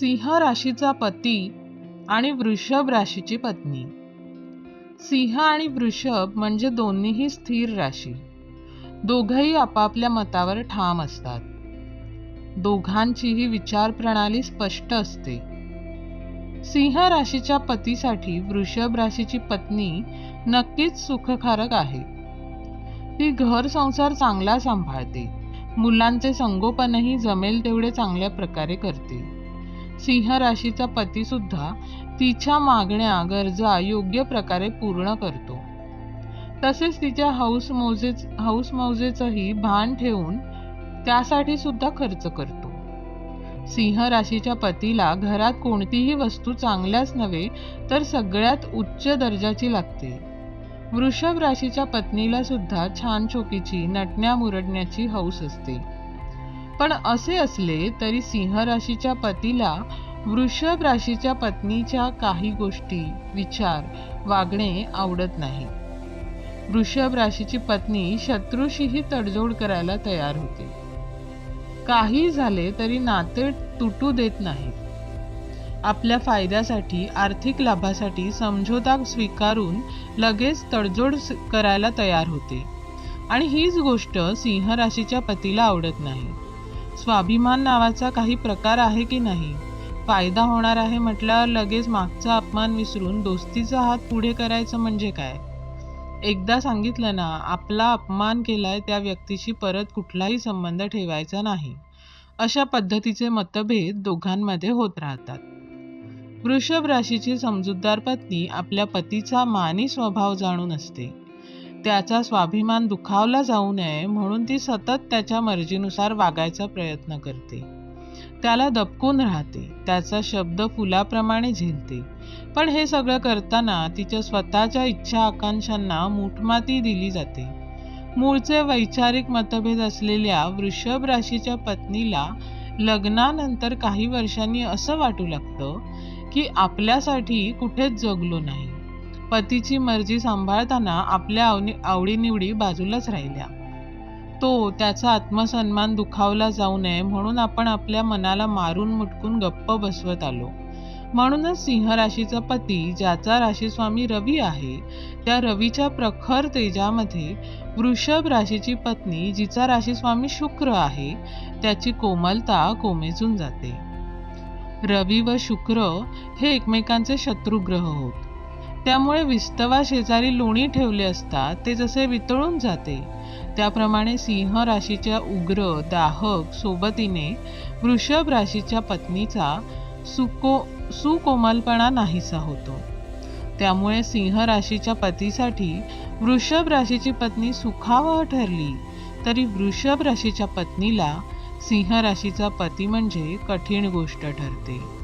सिंह राशीचा पती आणि वृषभ राशीची पत्नी. सिंह आणि वृषभ म्हणजे दोन्हीही स्थिर राशी. दोघंही आपापल्या मतावर ठाम असतात. दोघांचीही विचार प्रणाली स्पष्ट असते. सिंह राशीच्या पतीसाठी वृषभ राशीची पत्नी नक्कीच सुखकारक आहे. ती घर संसार चांगला सांभाळते. मुलांचे संगोपनही जमेल तेवढे चांगल्या प्रकारे करते. सिंह राशीचा पती सुद्धा तिच्या मागण्या गरजा योग्य प्रकारे पूर्ण करतो. तसेच तिच्या हाऊस मौजेच हाऊस मौजेचंही भान ठेवून त्यासाठी सुद्धा खर्च करतो. सिंह राशीच्या पतीला घरात कोणतीही वस्तू चांगल्याच नव्हे तर सगळ्यात उच्च दर्जाची लागते. वृषभ राशीच्या पत्नीला सुद्धा छान चोकीची नटण्या मुरडण्याची हौस असते. पण असे असले तरी सिंह राशीच्या पतीला वृषभ राशीच्या पत्नीच्या काही गोष्टी विचार वागणे आवडत नाही. वृषभ राशीची पत्नी शत्रूशीही तडजोड करायला तयार होते. काही झाले तरी नाते तुटू देत नाही आपल्या फायद्यासाठी आर्थिक लाभासाठी समझोता स्वीकारून लगेच तडजोड करायला तयार होते. आणि हीच गोष्ट सिंह राशीच्या पतीला आवडत नाही. स्वाभिमान नावाचा काही प्रकार आहे की नाही? फायदा होणार आहे म्हटल्यावर लगेच मागचा अपमान विसरून दोस्तीचा हात पुढे करायचं म्हणजे काय? एकदा सांगितलं ना आपला अपमान केलाय त्या व्यक्तीशी परत कुठलाही संबंध ठेवायचा नाही. अशा पद्धतीचे मतभेद दोघांमध्ये होत राहतात. वृषभ राशीची समजूतदार पत्नी आपल्या पतीचा मानी स्वभाव जाणून असते. त्याचा स्वाभिमान दुखावला जाऊ नये म्हणून ती सतत त्याच्या मर्जीनुसार वागायचा प्रयत्न करते. त्याला दबकून राहते. त्याचा शब्द फुलाप्रमाणे झेलते. पण हे सगळं करताना तिच्या स्वतःच्या इच्छा आकांक्षांना मूठमाती दिली जाते. मूळचे वैचारिक मतभेद असलेल्या वृषभ राशीच्या पत्नीला लग्नानंतर काही वर्षांनी असं वाटू लागतं की आपल्यासाठी कुठेच जगलो नाही. पतीची मर्जी सांभाळताना आपल्या आवडीनिवडी बाजूलाच राहिल्या. तो त्याचा आत्मसन्मान दुखावला जाऊ नये म्हणून आपण आपल्या मनाला मारून मुटकून गप्प बसवत आलो. म्हणूनच सिंह राशीचा पती ज्याचा राशीस्वामी रवी आहे त्या रवीच्या प्रखर तेजामध्ये वृषभ राशीची पत्नी जिचा राशीस्वामी शुक्र आहे त्याची कोमलता कोमेजून जाते. रवी व शुक्र हे एकमेकांचे शत्रुग्रह होत. त्यामुळे विस्तवा शेजारी लोणी ठेवले असता ते जसे वितळून जाते. त्याप्रमाणे सिंह राशीच्या उग्र दाहक सोबतीने वृषभ राशीच्या पत्नीचा सुको सुकोमलपणा नाहीसा होतो. त्यामुळे सिंह राशीच्या पतीसाठी वृषभ राशीची पत्नी सुखावह ठरली. तरी वृषभ राशीच्या पत्नीला सिंह राशीचा पती म्हणजे कठीण गोष्ट ठरते.